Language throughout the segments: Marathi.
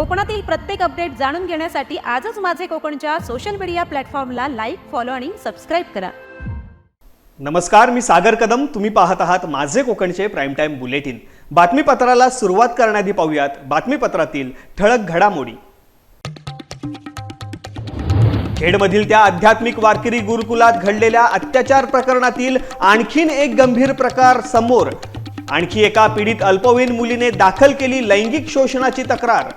कोकणातील प्रत्येक अपडेट जाणून घेण्यासाठी आजच माझे कोकणच्या सोशल मीडिया प्लॅटफॉर्मला लाईक फॉलो आणि सबस्क्राईब करा. नमस्कार मी सागर कदम. तुम्ही पाहत आहात माझे कोकणचे प्राईम टाईम बुलेटिन बातमीपत्राला सुरुवात करण्याआधी पाहूयात बातमीपत्रातील ठळक घडामोडी. खेडमधील त्या आध्यात्मिक वारकरी गुरुकुलात घडलेल्या अत्याचार प्रकरणातील आणखीन एक गंभीर प्रकार समोर. आणखी एका पीडित अल्पवयीन मुलीने दाखल केली लैंगिक शोषणाची तक्रार.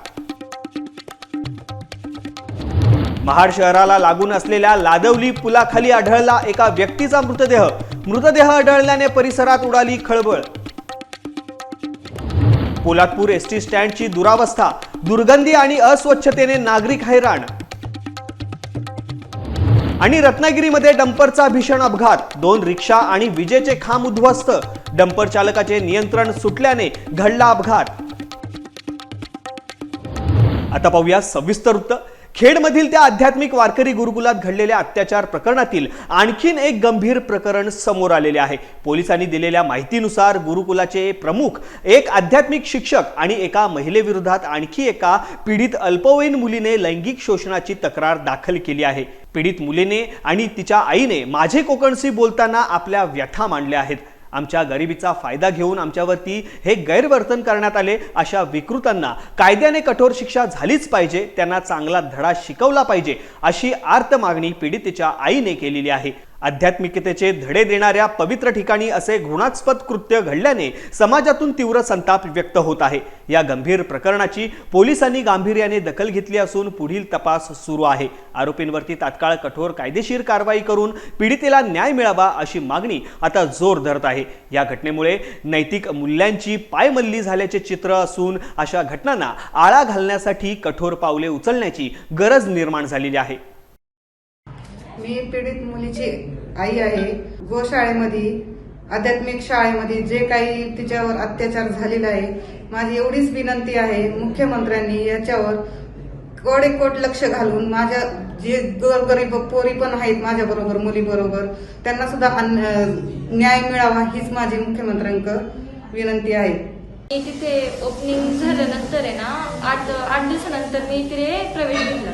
महाड शहराला लागून असलेल्या लादवली पुलाखाली आढळला एका व्यक्तीचा मृतदेह. मृतदेह आढळल्याने परिसरात उडाली खळबळ. पोलादपूर एसटी स्टँडची दुरावस्था दुर्गंधी आणि अस्वच्छतेने नागरिक हैराण. आणि रत्नागिरीमध्ये डंपरचा भीषण अपघात. दोन रिक्षा आणि विजेचे खांब उद्ध्वस्त. डंपर चालकाचे नियंत्रण सुटल्याने घडला अपघात. आता पाहूया सविस्तर वृत्त. खेडमधील त्या आध्यात्मिक वारकरी गुरुकुलात घडलेल्या अत्याचार प्रकरणातील आणखीन एक गंभीर प्रकरण समोर आलेले आहे. पोलिसांनी दिलेल्या माहितीनुसार गुरुकुलाचे प्रमुख एक आध्यात्मिक शिक्षक आणि एका महिलेविरोधात आणखी एका पीडित अल्पवयीन मुलीने लैंगिक शोषणाची तक्रार दाखल केली आहे. पीडित मुलीने आणि तिच्या आईने माझे कोकणशी बोलताना आपल्या व्यथा मांडल्या आहेत. आमच्या गरिबीचा फायदा घेऊन आमच्यावरती हे गैरवर्तन करण्यात आले अशा विकृतांना कायद्याने कठोर शिक्षा झालीच पाहिजे त्यांना चांगला धडा शिकवला पाहिजे अशी आर्त मागणी पीडितेच्या आईने केलेली आहे. आध्यात्मिकतेचे धडे देणाऱ्या पवित्र ठिकाणी असे घृणास्पद कृत्य घडल्याने समाजातून तीव्र संताप व्यक्त होत आहे. या गंभीर प्रकरणाची पोलिसांनी गांभीर्याने दखल घेतली असून पुढील तपास सुरू आहे. आरोपींवरती तात्काळ कठोर कायदेशीर कारवाई करून पीडितेला न्याय मिळावा अशी मागणी आता जोर धरत आहे. या घटनेमुळे नैतिक मूल्यांची पायमल्ली झाल्याचे चित्र असून अशा घटनांना आळा घालण्यासाठी कठोर पावले उचलण्याची गरज निर्माण झालेली आहे. मी पीडित मुलीची आई आहे. गोशाळेमध्ये आध्यात्मिक शाळेमध्ये जे काही तिच्यावर अत्याचार झालेला आहे माझी एवढीच विनंती आहे मुख्यमंत्र्यांनी याच्यावर कोडेकोट लक्ष घालून माझ्या जे गोरगरीब पोरी पण आहेत माझ्या बरोबर मुली बरोबर त्यांना सुद्धा न्याय मिळावा हीच माझी मुख्यमंत्र्यांक विनंती आहे. मी तिथे ओपनिंग झाल्यानंतर आहे ना आठ आठ दिवसानंतर मी तिथे प्रवेश घेतला.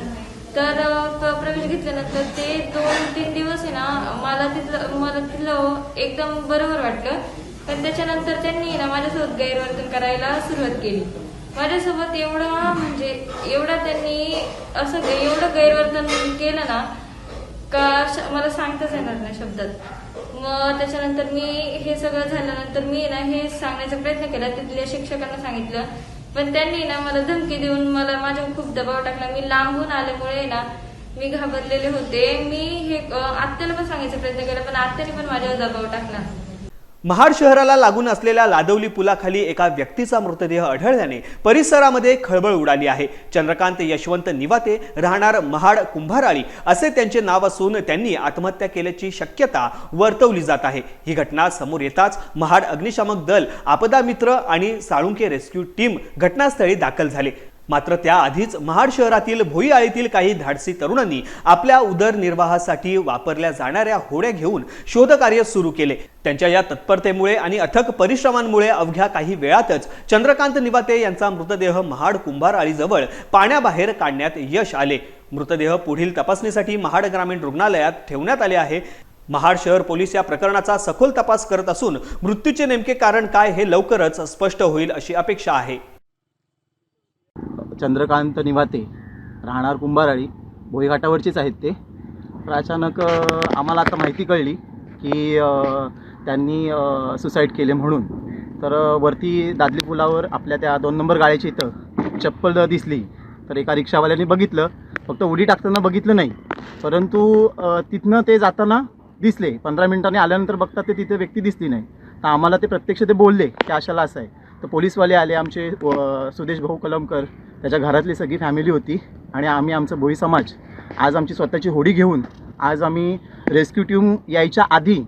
तर प- प्रवेश घेतल्यानंतर ते दोन तीन दिवस आहे ना मला तिथलं मला तिथलं एकदम बरोबर वाटलं. पण त्याच्यानंतर त्यांनी ना माझ्यासोबत गैरवर्तन करायला सुरुवात केली. माझ्यासोबत एवढं म्हणजे एवढं त्यांनी असं एवढं गैरवर्तन म्हणजे केलं ना का श- मला सांगताच येणार नाही शब्दात. मग त्याच्यानंतर मी हे सगळं झाल्यानंतर मी ना हे सांगण्याचा प्रयत्न केला. तिथल्या शिक्षकांना सांगितलं पण त्यांनी ना मला धमकी देऊन मला माझ्यावर खूप दबाव टाकला. मी लांबून आल्यामुळे ना मी घाबरलेले होते. मी हे आत्याला पण सांगायचा प्रयत्न केला पण आत्याने पण माझ्यावर दबाव टाकला. महाड शहराला लागून असलेल्या लादवली पुलाखाली एका व्यक्तीचा मृतदेह आढळल्याने परिसरामध्ये खळबळ उडाली आहे. चंद्रकांत यशवंत निवाते राहणार महाड कुंभाराळी असे त्यांचे नाव असून त्यांनी आत्महत्या केल्याची शक्यता वर्तवली जात आहे. ही घटना समोर येताच महाड अग्निशामक दल आपदा मित्र आणि साळुंके रेस्क्यू टीम घटनास्थळी दाखल झाले. मात्र त्याआधीच महाड शहरातील भोईआळीतील काही धाडसी तरुणांनी आपल्या उदरनिर्वाहासाठी वापरल्या जाणाऱ्या होड्या घेऊन शोधकार्य सुरू केले. त्यांच्या या तत्परतेमुळे आणि अथक परिश्रमांमुळे अवघ्या काही वेळातच चंद्रकांत निवाते यांचा मृतदेह महाड कुंभारआळीजवळ पाण्याबाहेर काढण्यात यश आले. मृतदेह पुढील तपासणीसाठी महाड ग्रामीण रुग्णालयात ठेवण्यात आले आहे. महाड शहर पोलीस या प्रकरणाचा सखोल तपास करत असून मृत्यूचे नेमके कारण काय हे लवकरच स्पष्ट होईल अशी अपेक्षा आहे. चंद्रकांत निवाते राहणार कुंभाराळी भोईघाटावरचेच आहेत ते. तर अचानक आम्हाला आता माहिती कळली की त्यांनी सुसाईड केले म्हणून. तर वरती दादली पुलावर आपल्या त्या दोन नंबर गाळ्याची इथं चप्पल दिसली. तर एका रिक्षावाल्याने बघितलं. फक्त उडी टाकताना बघितलं नाही. परंतु तिथनं ते जाताना दिसले. पंधरा मिनिटांनी आल्यानंतर बघतात ते तिथे व्यक्ती दिसली नाही. तर आम्हाला ते प्रत्यक्ष ते बोलले की अशाला असं आहे. तर पोलीसवाले आले आमचे सुदेश भाऊ कलमकर त्याच्या घरातली सगळी फॅमिली होती आणि आम्ही आमचं भोई समाज. आज आमची स्वतःची होडी घेऊन आज आम्ही रेस्क्यू टीम यायच्या आधी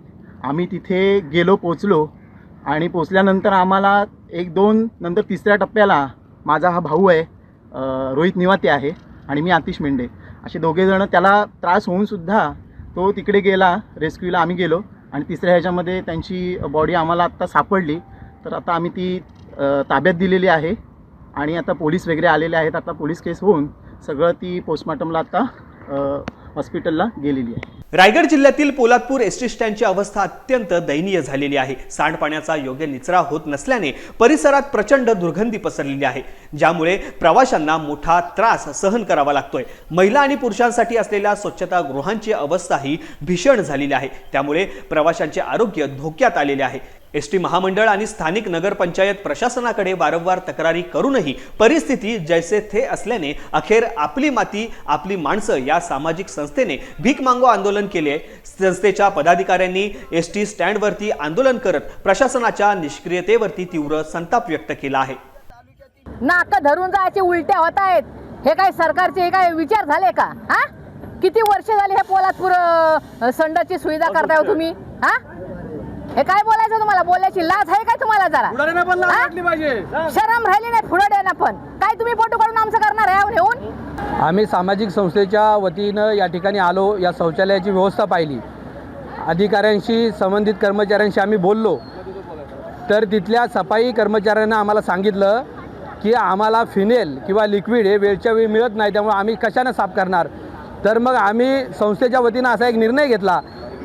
आम्ही तिथे गेलो पोचलो आणि पोचल्यानंतर आम्हाला एक दोन नंतर तिसऱ्या टप्प्याला माझा हा भाऊ आहे रोहित निवाते आहे आणि मी आतिश मेंढे. असे दोघेजणं त्याला त्रास होऊनसुद्धा तो तिकडे गेला रेस्क्यूला आम्ही गेलो आणि तिसऱ्या ह्याच्यामध्ये त्यांची बॉडी आम्हाला आत्ता सापडली. तर आता आम्ही ती ताब्यात दिलेली आहे. आणि आता पोलीस वगैरे आलेले आहेत. आता पोलीस केस होऊन सगळं ती पोस्टमॉर्टमला आता हॉस्पिटलला गेलेली आहे. रायगड जिल्ह्यातील पोलादपूर एस टी स्टँडची अवस्था अत्यंत दयनीय झालेली आहे. सांडपाण्याचा योग्य निचरा होत नसल्याने परिसरात प्रचंड दुर्गंधी पसरलेली आहे. ज्यामुळे प्रवाशांना मोठा त्रास सहन करावा लागतोय. महिला आणि पुरुषांसाठी असलेल्या स्वच्छतागृहांची अवस्थाही भीषण झालेली आहे. त्यामुळे प्रवाशांचे आरोग्य धोक्यात आलेले आहे. एस टी महामंडळ आणि स्थानिक नगरपंचायत प्रशासनाकडे वारंवार तक्रारी करूनही परिस्थिती जैसे थे असल्याने अखेर आपली माती आपली माणसं या सामाजिक संस्थेने भीक मागो आंदोलन केले. संस्थेच्या पदाधिकाऱ्यांनी एस टी स्टँडवरती आंदोलन करत प्रशासनाच्या निष्क्रियतेवरती तीव्र संताप व्यक्त केला आहे. नाक धरून जायचे उलट्या होत आहेत. हे काय सरकारचे हे काय विचार झाले का? हा? किती वर्ष झाली हे पोलादपूर संडाची सुविधा करताय हो तुम्ही? हा? हे काय बोलायचं तुम्हाला? बोलायची लाज आहे काय तुम्हाला जरा? हा? शरम राहिली नाही पुढे पण. काय तुम्ही फोटो काढून आमचं करणार आहे? येऊन? आम्ही सामाजिक संस्थेच्या वतीनं या ठिकाणी आलो या शौचालयाची व्यवस्था पाहिली. अधिकाऱ्यांशी संबंधित कर्मचाऱ्यांशी आम्ही बोललो. तर तिथल्या सफाई कर्मचाऱ्यांना आम्हाला सांगितलं की आम्हाला फिनेल किंवा लिक्विड हे वेळच्या वेळी मिळत नाही त्यामुळे आम्ही कशानं साफ करणार? तर मग आम्ही संस्थेच्या वतीनं असा एक निर्णय घेतला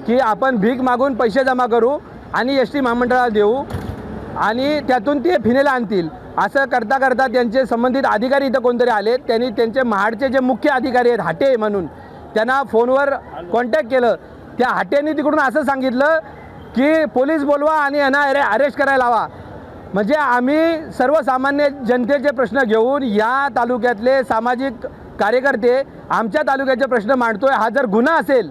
की आपण भीक मागून पैसे जमा करू आणि एस टी महामंडळाला देऊ आणि त्यातून ते फिनेल आणतील. असं करता करता त्यांचे संबंधित अधिकारी इथं कोणतरी आले त्यांनी त्यांचे महाडचे जे मुख्य अधिकारी आहेत हाटे म्हणून त्यांना फोनवर कॉन्टॅक्ट केलं. त्या हाटेंनी तिकडून असं सांगितलं की पोलीस बोलवा आणि यांना अरे अरेस्ट करायला लावा. म्हणजे आम्ही सर्वसामान्य जनतेचे प्रश्न घेऊन या तालुक्यातले सामाजिक कार्यकर्ते आमच्या तालुक्याचे प्रश्न मांडतोय. हा जर गुन्हा असेल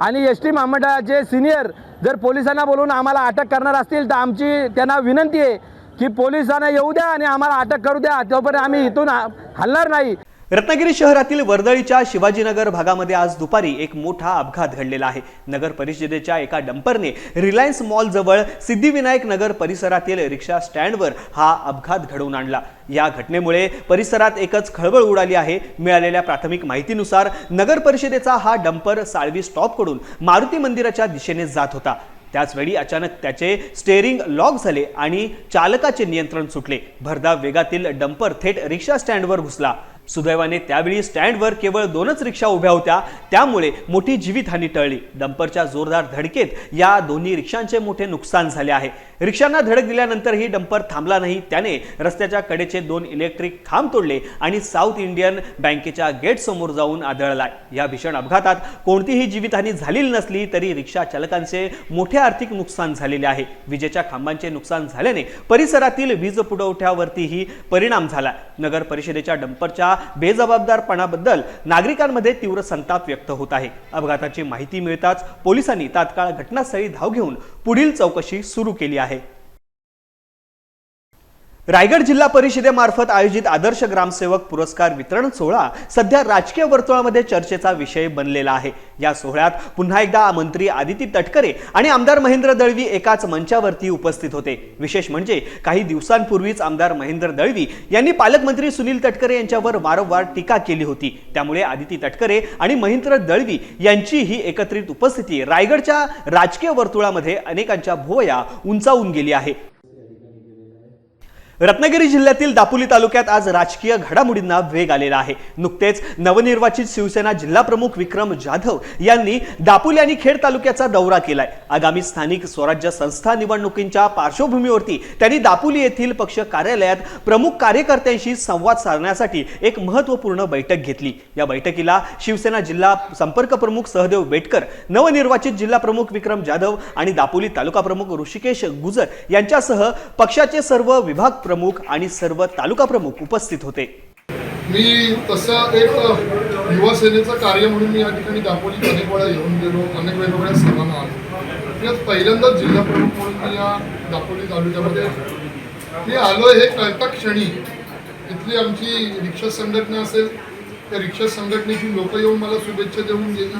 आणि एस टी महामंडळाचे सिनियर जर पोलिसांना बोलून आम्हाला अटक करणार असतील तर आमची त्यांना विनंती आहे की पोलिसांना येऊ द्या आणि आम्हाला अटक करू द्या. तोपर्यंत आम्ही इथून हलणार नाही. रत्नागिरी शहरातील वर्दळीच्या शिवाजीनगर भागामध्ये आज दुपारी एक मोठा अपघात घडलेला आहे. नगर परिषदेच्या एका डंपरने रिलायन्स मॉल जवळ सिद्धिविनायक नगर परिसरातील रिक्षा स्टँडवर हा अपघात घडवून आणला. या घटनेमुळे परिसरात एकच खळबळ उडाली आहे. मिळालेल्या प्राथमिक माहितीनुसार नगर परिषदेचा हा डंपर साळवी स्टॉपकडून मारुती मंदिराच्या दिशेने जात होता. त्याचवेळी अचानक त्याचे स्टेअरिंग लॉक झाले आणि चालकाचे नियंत्रण सुटले. भरधाव वेगातील डंपर थेट रिक्षा स्टँडवर घुसला. सुदैवाने त्यावेळी स्टँडवर केवळ दोनच रिक्षा उभ्या होत्या. त्यामुळे मोठी जीवितहानी टळली. डंपरच्या जोरदार धडकेत या दोन्ही रिक्षांचे मोठे नुकसान झाले आहे. रिक्षांना धडक दिल्यानंतरही डंपर थांबला नाही. त्याने रस्त्याच्या कडेचे दोन इलेक्ट्रिक खांब तोडले आणि साऊथ इंडियन बँकेच्या गेट समोर जाऊन आदळलाय. या भीषण अपघातात कोणतीही जीवितहानी झालेली नसली तरी रिक्षा चालकांचे मोठे आर्थिक नुकसान झालेले आहे. विजेच्या खांबांचे नुकसान झाल्याने परिसरातील वीज पुरवठ्यावरतीही परिणाम झाला. नगर परिषदेच्या डंपरच्या बेजबाबदारपणाबद्दल नागरिकांमध्ये तीव्र संताप व्यक्त होत आहे. अपघाताची माहिती मिळताच पोलिसांनी तात्काळ घटनास्थळी धाव घेऊन पुढील चौकशी सुरू केली आहे. रायगड जिल्हा परिषदेमार्फत आयोजित आदर्श ग्रामसेवक पुरस्कार वितरण सोहळा सध्या राजकीय वर्तुळामध्ये चर्चेचा विषय बनलेला आहे. या सोहळ्यात पुन्हा एकदा मंत्री आदिती तटकरे आणि आमदार महेंद्र दळवी एकाच मंचावरती उपस्थित होते. विशेष म्हणजे काही दिवसांपूर्वीच आमदार महेंद्र दळवी यांनी पालकमंत्री सुनील तटकरे यांच्यावर वारंवार टीका केली होती. त्यामुळे आदिती तटकरे आणि महेंद्र दळवी यांची ही एकत्रित उपस्थिती रायगडच्या राजकीय वर्तुळामध्ये अनेकांच्या भुवया उंचावून गेली आहे. रत्नागिरी जिल्ह्यातील दापोली तालुक्यात आज राजकीय घडामोडींना वेग आलेला आहे. नुकतेच नवनिर्वाचित शिवसेना जिल्हा प्रमुख विक्रम जाधव यांनी दापोली आणि खेड तालुक्याचा दौरा केलाय. आगामी स्थानिक स्वराज्य संस्था निवडणुकींच्या पार्श्वभूमीवरती त्यांनी दापोली येथील पक्ष कार्यालयात प्रमुख कार्यकर्त्यांशी संवाद साधण्यासाठी एक महत्त्वपूर्ण बैठक घेतली. या बैठकीला शिवसेना जिल्हा संपर्क प्रमुख सहदेव बेटकर नवनिर्वाचित जिल्हा प्रमुख विक्रम जाधव आणि दापोली तालुका प्रमुख ऋषिकेश गुजर यांच्यासह पक्षाचे सर्व विभाग प्रमुख आणि सर्व तालुका प्रमुख उपस्थित होते. मी तसं एक युवा सेनेचं कार्य म्हणून मी या ठिकाणी दापोलीत अनेक वेळा येऊन गेलो. अनेक वेगवेगळ्या सभांना आलो. मी आज पहिल्यांदाच जिल्हा प्रमुख म्हणून मी या दापोली तालुक्यामध्ये मी आलो हे कळता क्षणी. इथली आमची रिक्षा संघटना असेल त्या रिक्षा संघटनेची लोक येऊन मला शुभेच्छा देऊन गेली.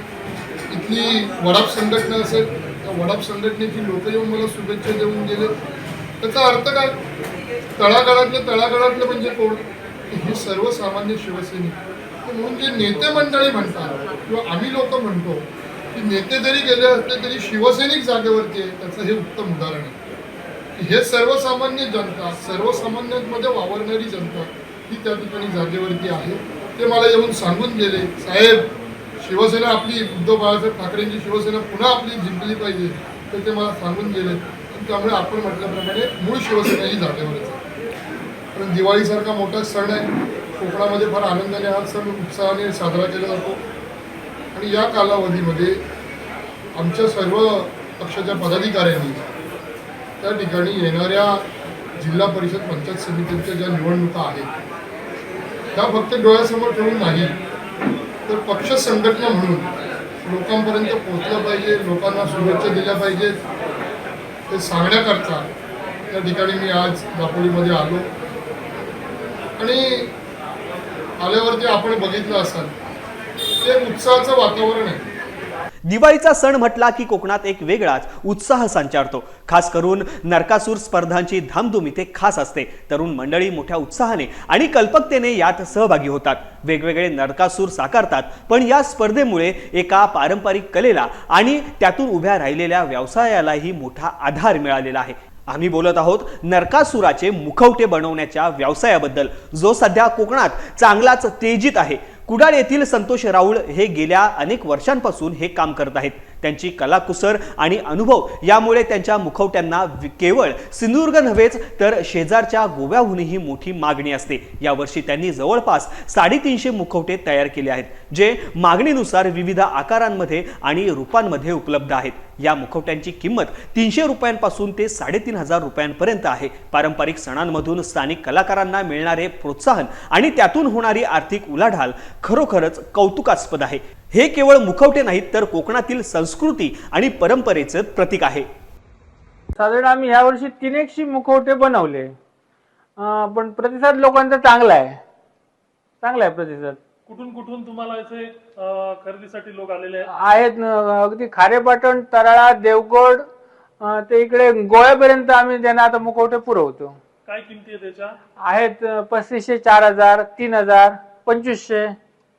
इथली वडाप संघटना असेल त्या वडाप संघटनेची लोक येऊन मला शुभेच्छा देऊन गेले. त्याचा अर्थ काय? तळागाळातलं तळागाळातलं म्हणजे कोण? हे सर्वसामान्य शिवसैनिक. म्हणून जे नेते मंडळी म्हणतात किंवा आम्ही लोक म्हणतो की नेते जरी गेले असले तरी शिवसैनिक जागेवरती आहे त्याचं हे उत्तम उदाहरण आहे. हे सर्वसामान्य जनता सर्वसामान्यांमध्ये वावरणारी जनता ही त्या ठिकाणी जागेवरती आहे. ते मला येऊन सांगून गेले साहेब शिवसेना आपली उद्धव बाळासाहेब ठाकरेंची शिवसेना पुन्हा आपली जिंकली पाहिजे. तर ते मला सांगून गेले. त्यामुळे आपण म्हटल्याप्रमाणे मूळ शिवसेना ही जागेवरच कारण दिवाळीसारखा मोठा सण आहे. कोकणामध्ये फार आनंदाने हा सण उत्साहाने साजरा केला जातो. आणि या कालावधीमध्ये आमच्या सर्व पक्षाच्या पदाधिकाऱ्यांनी त्या ठिकाणी येणाऱ्या जिल्हा परिषद पंचायत समितीच्या ज्या निवडणुका आहेत त्या फक्त डोळ्यासमोर ठेवून नाही तर पक्ष संघटना म्हणून लोकांपर्यंत पोचलं पाहिजे लोकांना शुभेच्छा दिल्या पाहिजेत. ते सांगण्याकरता त्या ठिकाणी मी आज दापोलीमध्ये आलो. आणि आल्यावरती आपण बघितलं असाल ते उत्साहाचं वातावरण आहे. दिवाळीचा सण म्हटला की कोकणात एक वेगळाच उत्साह संचारतो. खास करून नरकासूर स्पर्धांची धामधूम इथे खास असते. तरुण मंडळी मोठ्या उत्साहाने आणि कल्पकतेने यात सहभागी होतात. वेगवेगळे नरकासूर साकारतात पण या स्पर्धेमुळे एका पारंपरिक कलेला आणि त्यातून उभ्या राहिलेल्या व्यवसायालाही मोठा आधार मिळालेला आहे. आम्ही बोलत आहोत नरकासुराचे मुखवटे बनवण्याच्या व्यवसायाबद्दल जो सध्या कोकणात चांगलाच तेजीत आहे. कुडाळ येथील संतोष राऊळ हे गेल्या अनेक वर्षांपासून हे काम करत आहेत. त्यांची कलाकुसर आणि अनुभव यामुळे त्यांच्या मुखवट्यांना केवळ सिंधुदुर्ग नव्हेच तर शेजारच्या गोव्याहूनही मोठी मागणी असते. यावर्षी त्यांनी जवळपास साडेतीनशे मुखवटे तयार केले आहेत जे मागणीनुसार विविध आकारांमध्ये आणि रूपांमध्ये उपलब्ध आहेत. या मुखवट्यांची किंमत तीनशे रुपयांपासून ते साडेतीन हजार रुपयांपर्यंत आहे. पारंपरिक सणांमधून स्थानिक कलाकारांना मिळणारे प्रोत्साहन आणि त्यातून होणारी आर्थिक उलाढाल खरोखरच कौतुकास्पद आहे. हे केवळ मुखवटे नाहीत तर कोकणातील संस्कृती आणि परंपरेचं प्रतीक आहे. साधारण आम्ही ह्या वर्षी तीन एकशे मुखवटे बनवले. पण प्रतिसाद लोकांचा चांगला आहे. चांगला आहे प्रतिसाद. कुठून कुठून तुम्हाला याचे खरेदीसाठी लोक आलेले आहेत? न, अगदी खारेपाटण तराळा देवगड अं, ते इकडे गोव्यापर्यंत आम्ही त्यांना आता मुखवटे पुरवतो. काय किमती आहे त्याच्या आहेत अं, पस्तीसशे चार हजार तीन हजार पंचवीसशे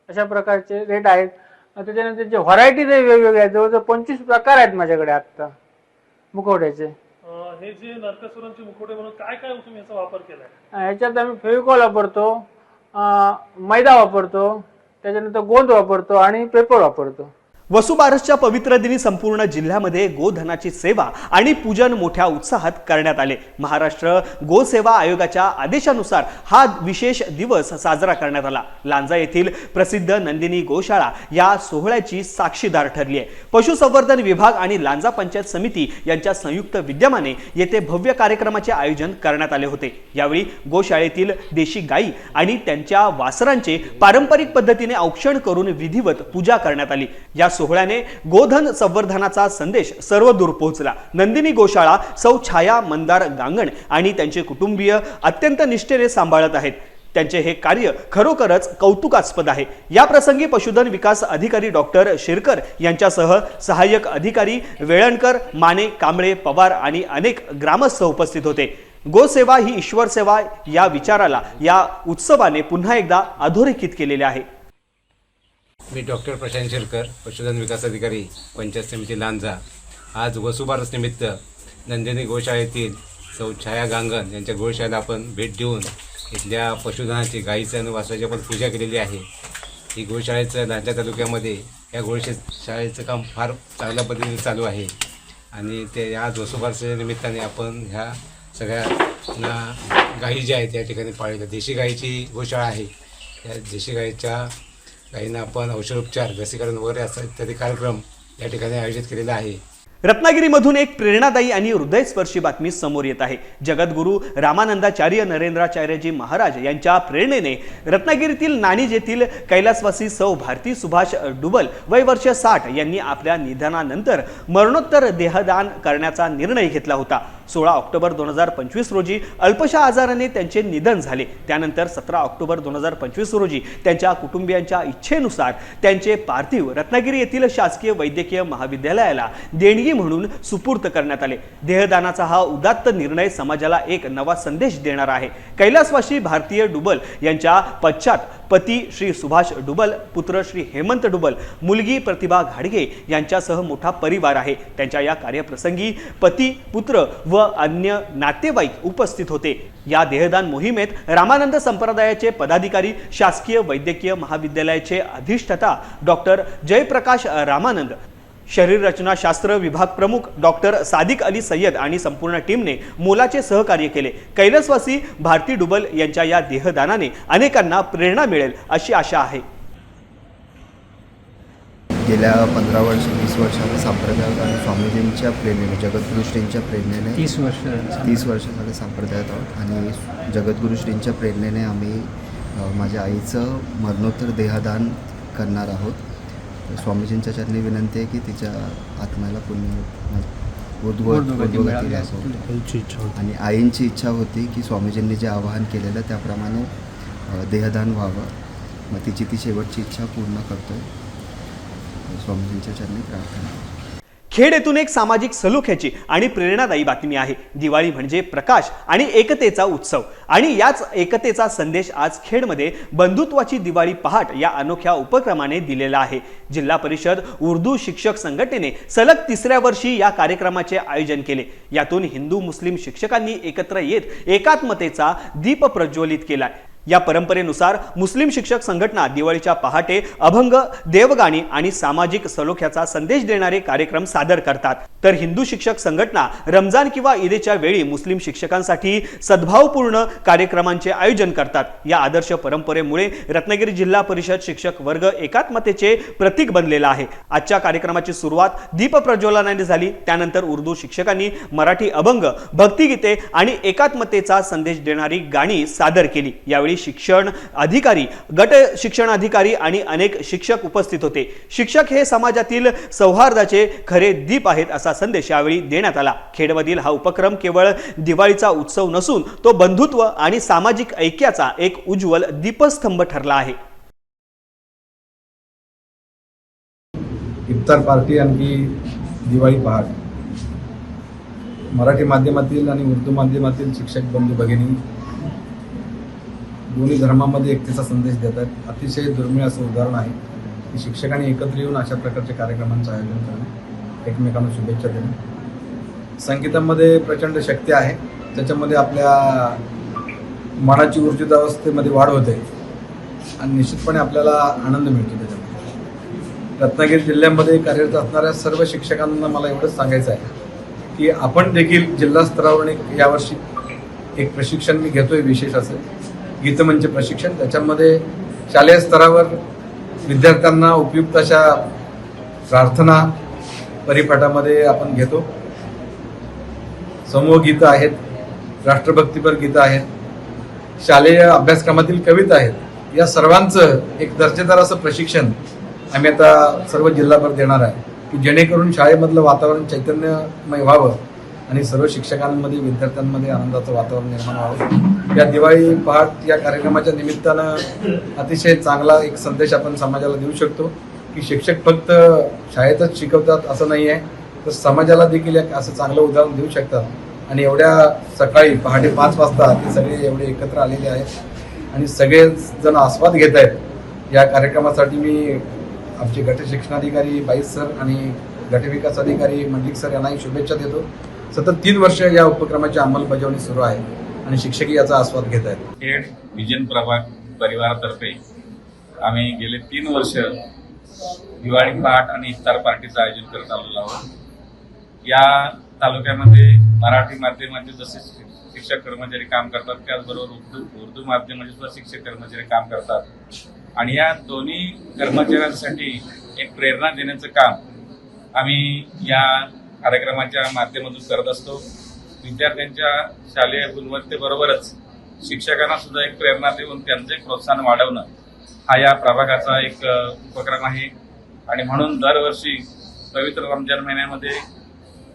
अशा प्रकारचे रेट आहेत. त्याच्यानंतर जे व्हरायटीज आहे वेगवेगळ्या आहेत जवळजवळ पंचवीस प्रकार आहेत माझ्याकडे आत्ता मुखवट्याचे. अं, हे जे नरकासुरांचे मुखवटे म्हणून काय काय तुम्ही याचा वापर केलाय? अं, ह्याच्यात आम्ही फेविकॉल वापरतो अं, मैदा वापरतो त्याच्यानंतर गोंद वापरतो आणि पेपर वापरतो. वसुबारसच्या पवित्र दिनी संपूर्ण जिल्ह्यामध्ये गोधनाची सेवा आणि पूजन मोठ्या उत्साहात करण्यात आले. महाराष्ट्र गोसेवा आयोगाच्या आदेशानुसार हा विशेष दिवस साजरा करण्यात आला. लांजा येथील प्रसिद्ध नंदिनी गोशाळा या सोहळ्याची साक्षीदार ठरली आहे. पशुसंवर्धन विभाग आणि लांजा पंचायत समिती यांच्या संयुक्त विद्यमाने येथे भव्य कार्यक्रमाचे आयोजन करण्यात आले होते. यावेळी गोशाळेतील देशी गायी आणि त्यांच्या वासरांचे पारंपरिक पद्धतीने औक्षण करून विधिवत पूजा करण्यात आली. या सोहळ्याने गोधन संवर्धनाचा संदेश सर्वदूर पोहोचला. नंदिनी गोशाळा सौ छाया मंदार गांगण आणि त्यांचे कुटुंबीय अत्यंत निष्ठेने सांभाळत आहेत. त्यांचे हे कार्य खरोखरच कौतुकास्पद आहे. या प्रसंगी पशुधन विकास अधिकारी डॉक्टर शिरकर यांच्यासह सहाय्यक अधिकारी वेळणकर माने कांबळे पवार आणि अनेक ग्रामस्थ उपस्थित होते. गोसेवा ही ईश्वर सेवा या विचाराला या उत्सवाने पुन्हा एकदा अधोरेखित केलेले आहे. मी डॉक्टर प्रशांत शिरकर पशुधन विकास अधिकारी पंचायत समिती लांजा. आज वसुबारस निमित्त नंदिनी गोशाळेतील सौ छाया गांगण यांच्या गोशाळेला आपण भेट देऊन इथल्या पशुधनाची गाईचं आणि वासराची आपण पूजा केलेली आहे. ही गोशाळेचं लांजा तालुक्यामध्ये या गोशे शाळेचं काम फार चांगल्या पद्धतीने चालू आहे. आणि ते आज वसुबारसच्या निमित्ताने आपण ह्या सगळ्या गायी ज्या आहेत या ठिकाणी पाळल्या. देशी गाईची गोशाळा आहे. या देशी गाईच्या काहींना आपण औषधोपचार लसीकरण वगैरे असा इत्यादी कार्यक्रम या ठिकाणी आयोजित केलेला आहे. रत्नागिरीमधून एक प्रेरणादायी आणि हृदयस्पर्शी बातमी समोर येत आहे. जगद्गुरू रामानंदाचार्य नरेंद्राचार्यजी महाराज यांच्या प्रेरणेने रत्नागिरीतील नाणीज येथील कैलासवासी सौ भारती सुभाष डुबल वय वर्ष साठ यांनी आपल्या निधनानंतर मरणोत्तर देहदान करण्याचा निर्णय घेतला होता. सोळा ऑक्टोबर दोन हजार पंचवीस रोजी अल्पशा आजाराने त्यांचे निधन झाले. त्यानंतर सतरा ऑक्टोबर दोन हजार पंचवीस रोजी त्यांच्या कुटुंबियांच्या इच्छेनुसार त्यांचे पार्थिव रत्नागिरी येथील शासकीय वैद्यकीय महाविद्यालयाला देणगी म्हणून सुपूर्त करण्यात आले. देहदानाचा हा उदात्त निर्णय समाजाला एक नवा संदेश देणार आहे. कैलासवासी भारतीय डुबल यांच्या पश्चात पती श्री सुभाष डुबल पुत्र श्री हेमंत डुबल मुलगी प्रतिभा घाडगे यांच्यासह मोठा परिवार आहे. त्यांच्या या कार्यप्रसंगी पती पुत्र व अन्य नातेवाईक उपस्थित होते. या देहदान मोहिमेत रामानंद संप्रदायाचे पदाधिकारी शासकीय वैद्यकीय महाविद्यालयाचे अधिष्ठाता डॉक्टर जयप्रकाश रामानंद शरीर रचना शास्त्र विभाग प्रमुख डॉक्टर सादिक अली सय्यद आणि संपूर्ण टीमने मोलाचे सहकार्य केले. कैलासवासी भारती डुबल यांच्या या देहदानाने अनेकांना प्रेरणा मिळेल अशी आशा आहे. गेल्या पंधरा वर्ष वीस वर्षाला सांप्रदायिक आणि स्वामीजींच्या प्रेरणेने जगद्गुरू श्रींच्या प्रेरणेने तीस वर्ष तीस वर्ष झाले सांप्रदायात आहोत आणि जगद्गुरू श्रींच्या प्रेरणेने आम्ही माझ्या आईचं मरणोत्तर देहदान करणार आहोत. स्वामीजींच्या चरणी विनंती आहे की तिच्या आत्म्याला पुण्य. आणि आईंची इच्छा होती की स्वामीजींनी जे आवाहन केलेलं त्याप्रमाणे देहदान व्हावं. मग तिची ती शेवटची इच्छा पूर्ण करतोय. स्वामीजींच्या चरणी प्रार्थना. खेड येथून एक सामाजिक सलोख्याची आणि प्रेरणादायी बातमी आहे. दिवाळी म्हणजे प्रकाश आणि एकतेचा उत्सव. आणि याच एकतेचा संदेश आज खेडमध्ये बंधुत्वाची दिवाळी पहाट या अनोख्या उपक्रमाने दिलेला आहे. जिल्हा परिषद उर्दू शिक्षक संघटनेने सलग तिसऱ्या वर्षी या कार्यक्रमाचे आयोजन केले. यातून हिंदू मुस्लिम शिक्षकांनी एकत्र येत एकात्मतेचा दीप प्रज्वलित केलाय या परंपरेनुसार मुस्लिम शिक्षक संघटना दिवाळीच्या पहाटे अभंग देवगाणी आणि सामाजिक सलोख्याचा संदेश देणारे कार्यक्रम सादर करतात. तर हिंदू शिक्षक संघटना रमजान किंवा ईदेच्या वेळी मुस्लिम शिक्षकांसाठी सद्भावपूर्ण कार्यक्रमांचे आयोजन करतात. या आदर्श परंपरेमुळे रत्नागिरी जिल्हा परिषद शिक्षक वर्ग एकात्मतेचे प्रतीक बनलेला आहे. आजच्या कार्यक्रमाची सुरुवात दीप प्रज्वलनाने झाली. त्यानंतर उर्दू शिक्षकांनी मराठी अभंग भक्तिगीते आणि एकात्मतेचा संदेश देणारी गाणी सादर केली. यावेळी यावेळी शिक्षण अधिकारी गट शिक्षण अधिकारी आणि अनेक शिक्षक उपस्थित होते. शिक्षक हे समाजातील सौहार्दाचे खरे दीप आहेत असा संदेश यावेळी देण्यात आला. खेडमधील हा उपक्रम केवळ दिवाळीचा उत्सव नसून तो बंधुत्व आणि सामाजिक ऐक्याचा एक उज्ज्वल दीपस्तंभ ठरला आहे. इफ्तार पार्टी आणखी दिवाळी पहाट. मराठी माध्यमातील आणि उर्दू माध्यमातील शिक्षक बंधू भगिनी दोन्ही धर्मामध्ये एकतेचा संदेश देतात. अतिशय दुर्मिळ असं उदाहरण आहे की शिक्षकांनी एकत्र येऊन अशा प्रकारच्या कार्यक्रमांचं आयोजन करणं एकमेकांना शुभेच्छा देणं. संगीतामध्ये प्रचंड शक्ती आहे. त्याच्यामध्ये आपल्या मनाची ऊर्जितावस्थेमध्ये वाढ होते आणि निश्चितपणे आपल्याला आनंद मिळतो त्याच्यामध्ये. रत्नागिरी जिल्ह्यामध्ये कार्यरत असणाऱ्या सर्व शिक्षकांना मला एवढंच सांगायचं आहे की आपण देखील जिल्हा स्तरावर एक यावर्षी एक प्रशिक्षण मी घेतोय विशेष असेल गीतमंच प्रशिक्षण. त्याच्यामध्ये शालेय स्तरावर विद्यार्थ्यांना उपयुक्त अशा प्रार्थना परिपाठामध्ये आपण घेतो. समूह गीतं आहेत राष्ट्रभक्तीपर गीतं आहेत शालेय अभ्यासक्रमातील कविता आहेत. या सर्वांचं एक दर्जेदार असं प्रशिक्षण आम्ही आता सर्व जिल्हाभर देणार आहे. की जेणेकरून शाळेमधलं वातावरण चैतन्यमय व्हावं. आणि सर्व शिक्षकांमध्ये विद्यार्थ्यांमध्ये आनंदाचं वातावरण निर्माण व्हावं. या दिवाळी पहाट या कार्यक्रमाच्या निमित्तानं अतिशय चांगला एक संदेश आपण समाजाला देऊ शकतो की शिक्षक फक्त शाळेतच शिकवतात असं नाही आहे तर समाजाला देखील एक असं चांगलं उदाहरण देऊ शकतात. आणि एवढ्या सकाळी पहाटे पाच वाजता ते सगळे एवढे एकत्र आलेले आहेत. आणि सगळेजण आस्वाद घेत आहेत. या कार्यक्रमासाठी मी आमचे गट शिक्षणाधिकारी बाईस सर आणि गट विकास अधिकारी मंडलिक सर यांनाही शुभेच्छा देतो. सतत तीन वर्ष या उपक्रमाची अंमलबजावणी सुरू आहे आणि शिक्षकही याचा आस्वाद घेत आहेत. खेड विजन प्रभाग परिवारातर्फे आम्ही गेले तीन वर्ष दिवाळी पहाट आणि इफ्तार पार्टीचं आयोजन करत आलेलो आहोत. या तालुक्यामध्ये मराठी माध्यमाचे जसे शिक्षक कर्मचारी काम करतात त्याचबरोबर उर्दू उर्दू माध्यमाचे सुद्धा शिक्षक कर्मचारी काम करतात. आणि या दोन्ही कर्मचाऱ्यांसाठी एक प्रेरणा देण्याचं काम आम्ही या कार्यक्रमाच्या माध्यमातून करत असतो. विद्यार्थ्यांच्या शालेय गुणवत्तेबरोबरच शिक्षकांना सुद्धा एक प्रेरणा देऊन त्यांचे प्रोत्साहन वाढवणं हा या प्रभागाचा एक उपक्रम आहे. आणि म्हणून दरवर्षी पवित्र रमजान महिन्यामध्ये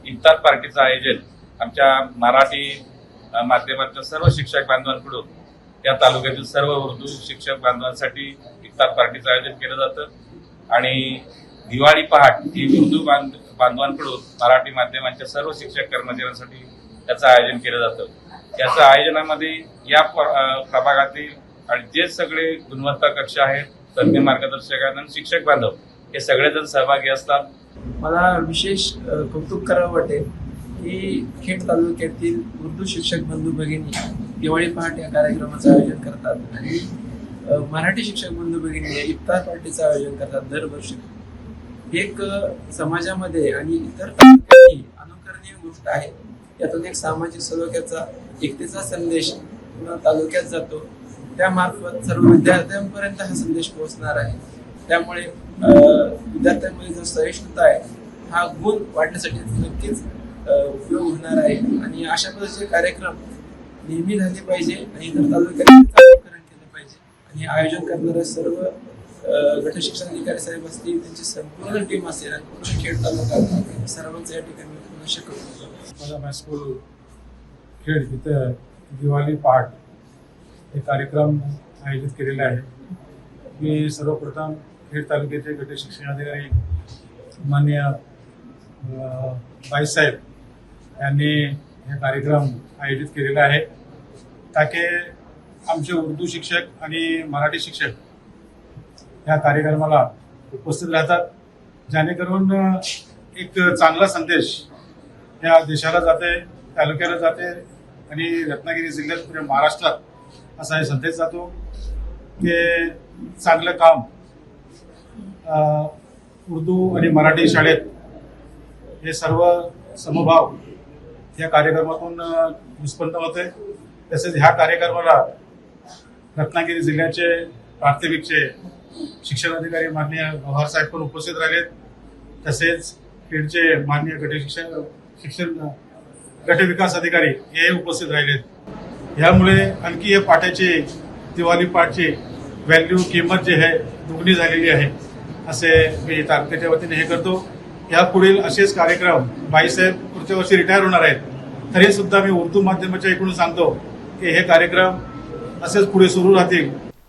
इफ्तार पार्टीचं आयोजन आमच्या मराठी माध्यमातल्या सर्व शिक्षक बांधवांकडून या तालुक्यातील सर्व उर्दू शिक्षक बांधवांसाठी इफ्तार पार्टीचं आयोजन केलं जातं. आणि दिवाळी पहाट ही उर्दू बांध बांधवांकडून मराठी माध्यमांच्या सर्व शिक्षक कर्मचाऱ्यांसाठी त्याचं आयोजन केलं जातं. त्याचं आयोजनामध्ये या प्रभागातील आणि जे सगळे गुणवत्ता कक्ष आहेत तज्ज्ञ मार्गदर्शक आहेत आणि शिक्षक बांधव हे सगळेजण सहभागी असतात. मला विशेष कौतुक करावं वाटेल की खेड तालुक्यातील उर्दू शिक्षक बंधू भगिनी दिवाळी पहाट या कार्यक्रमाचं आयोजन करतात आणि मराठी शिक्षक बंधू भगिनी इफ्तार पार्टीचं आयोजन करतात दरवर्षी. एक समाजामध्ये आणि इतर अनुकरणीय गोष्ट आहे. यातून एक सामाजिक सलोख्याचा एकतेचा संदेश पूर्ण तालुक्यात जातो. त्यामार्फत सर्व विद्यार्थ्यांपर्यंत हा संदेश पोहोचणार आहे. त्यामुळे विद्यार्थ्यांमध्ये जो सहिष्णुता आहे हा गुण वाढण्यासाठी नक्कीच उपयोग होणार आहे. आणि अशा पद्धतीचे कार्यक्रम नेहमी झाले पाहिजे आणि इतर तालुक्यात केलं पाहिजे. आणि आयोजन करणाऱ्या सर्व गट शिक्षण अधिकारी साहेब असतील त्यांची संपूर्ण टीम असेल आणि पूर्ण खेळ तालुका सर्वांचं या ठिकाणी पूर्ण पुन्हा शिकवतो. माझा मॅस्कूल खेळ इथं दिवाळी पहाट हे कार्यक्रम आयोजित केलेला आहे मी सर्वप्रथम खेड तालुक्याचे गट शिक्षण अधिकारी मान्य बाईसाहेब यांनी हे कार्यक्रम आयोजित केलेला आहे. ताके आमचे उर्दू शिक्षक आणि मराठी शिक्षक या कार्यक्रमाला उपस्थित राहतात. जेणेकरून एक चांगला संदेश या देशाला जाते तालुक्याला जाते आणि रत्नागिरी जिल्ह्यात पुढे महाराष्ट्रात असा हे संदेश जातो की चांगलं काम उर्दू आणि मराठी शाळेत हे सर्व समभाव या कार्यक्रमातून निष्पन्न होते. तसेच ह्या कार्यक्रमाला रत्नागिरी जिल्ह्याचे प्राथमिकचे शिक्षण अधिकारी माननीय गव्हार साहेब पण उपस्थित राहिलेत. तसेच खेडचे माननीय गट शिक्षण शिक्षण गट विकास अधिकारी हे उपस्थित राहिलेत. ह्यामुळे आणखी हे पाट्याचे दिवाळी पाठची व्हॅल्यू किंमत जी आहे दुगणी झालेली आहे असे मी तालुक्याच्या वतीने हे करतो. या पुढील असेच कार्यक्रम बाईसाहेब पुढच्या वर्षी रिटायर होणार आहेत. तरी सुद्धा मी उर्दू माध्यमाच्या इकडून सांगतो की हे कार्यक्रम असेच पुढे सुरू राहतील.